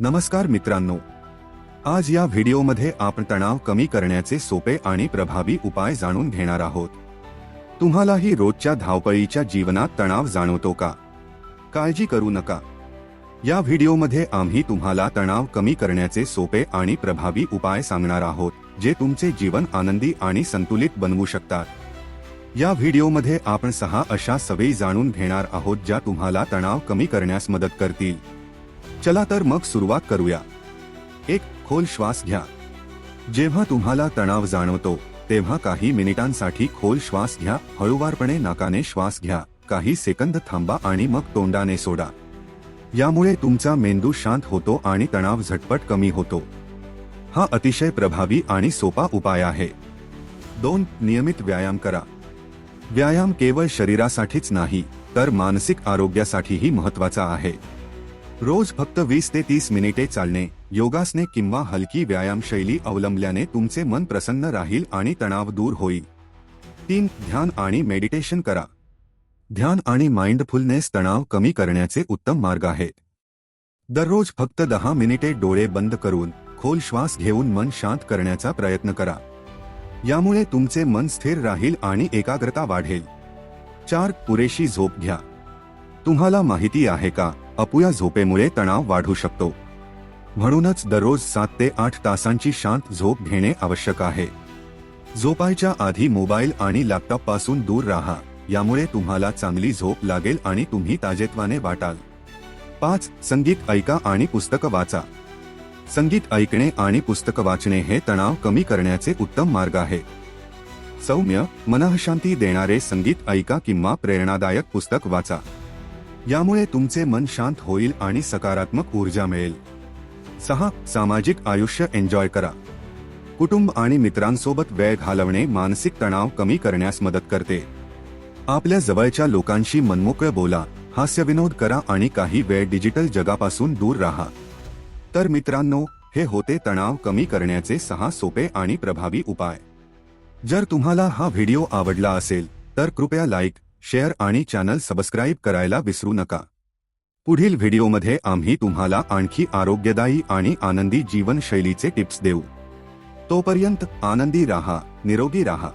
नमस्कार मित्रांनो. आज या व्हिडिओमध्ये आपण तणाव कमी करण्याचे सोपे आणि प्रभावी उपाय जाणून घेणार आहोत. तुम्हालाही रोजच्या धावपळीच्या जीवनात तणाव जाणवतो का? काळजी करू नका. या व्हिडिओमध्ये आम्ही तुम्हाला तणाव कमी करण्याचे सोपे आणि प्रभावी उपाय सांगणार आहोत जे तुमचे जीवन आनंदी आणि संतुलित बनवू शकतात. या व्हिडिओमध्ये आपण सहा अशा सवयी जाणून घेणार आहोत ज्या तुम्हाला तणाव कमी करण्यास मदत करतील. चला तर मग सुरुवात करूया. एक खोल श्वास घ्या. जेव्हा तुम्हाला तणाव जाणवतो तेव्हा काही मिनिटांसाठी खोल श्वास घ्या. हळूवारपणे नाकाने श्वास घ्या. काही सेकंद थांबा आणि मग तोंडाने सोडा. यामुळे तुमचा मेंदू शांत होतो आणि तणाव झटपट कमी होतो. हा अतिशय प्रभावी आणि सोपा उपाय आहे. दोन नियमित व्यायाम करा. व्यायाम केवळ शरीरासाठीच नाही तर मानसिक आरोग्यासाठीही महत्त्वाचा आहे. रोज फक्त वीस ते तीस मिनिटे चालणे योगासने किंवा हलकी व्यायाम शैली अवलंबल्याने तुमचे मन प्रसन्न राहील आणि तणाव दूर होईल. तीन ध्यान आणि मेडिटेशन करा. ध्यान आणि माइंडफुलनेस तणाव कमी करण्याचे उत्तम मार्ग आहेत दररोज फक्त दहा मिनिटे डोळे बंद करून खोल श्वास घेऊन मन शांत करण्याचा प्रयत्न करा. यामुळे तुमचे मन स्थिर राहील आणि एकाग्रता वाढेल. चार पुरेशी झोप घ्या. तुम्हाला माहिती आहे का अपुया झोपेमुळे तणाव वाढू शकतो. म्हणूनच दररोज सात ते आठ तासांची शांत झोप घेणे आवश्यक आहे. झोपायच्या आधी मोबाईल आणि लॅपटॉपपासून दूर राहा. यामुळे तुम्हाला चांगली झोप लागेल आणि तुम्ही ताजेतवाने वाटाल. पाच संगीत ऐका आणि पुस्तकं वाचा. संगीत ऐकणे आणि पुस्तकं वाचणे हे तणाव कमी करण्याचे उत्तम मार्ग आहे. सौम्य मनःशांती देणारे संगीत ऐका किंवा प्रेरणादायक पुस्तक वाचा. यामुळे तुमचे मन शांत होईल आणि सकारात्मक ऊर्जा मिळेल. सहा सामाजिक आयुष्य एन्जॉय करा. कुटुंब आणि मित्रांसोबत वेळ घालवणे मानसिक तणाव कमी करण्यास मदत करते. आपल्या जवळच्या लोकांशी मनमोकळं बोला हास्यविनोद करा आणि काही वेळ डिजिटल जगापासून दूर राहा. तर मित्रांनो हे होते तणाव कमी करण्याचे सहा सोपे आणि प्रभावी उपाय. जर तुम्हाला हा व्हिडिओ आवडला असेल तर कृपया लाईक शेअर आणि चॅनल सबस्क्राईब करायला विसरू नका. पुढील व्हिडिओमध्ये आम्ही तुम्हाला आणखी आरोग्यदायी आणि आनंदी जीवनशैलीचे टिप्स देऊ. तोपर्यंत आनंदी राहा निरोगी राहा.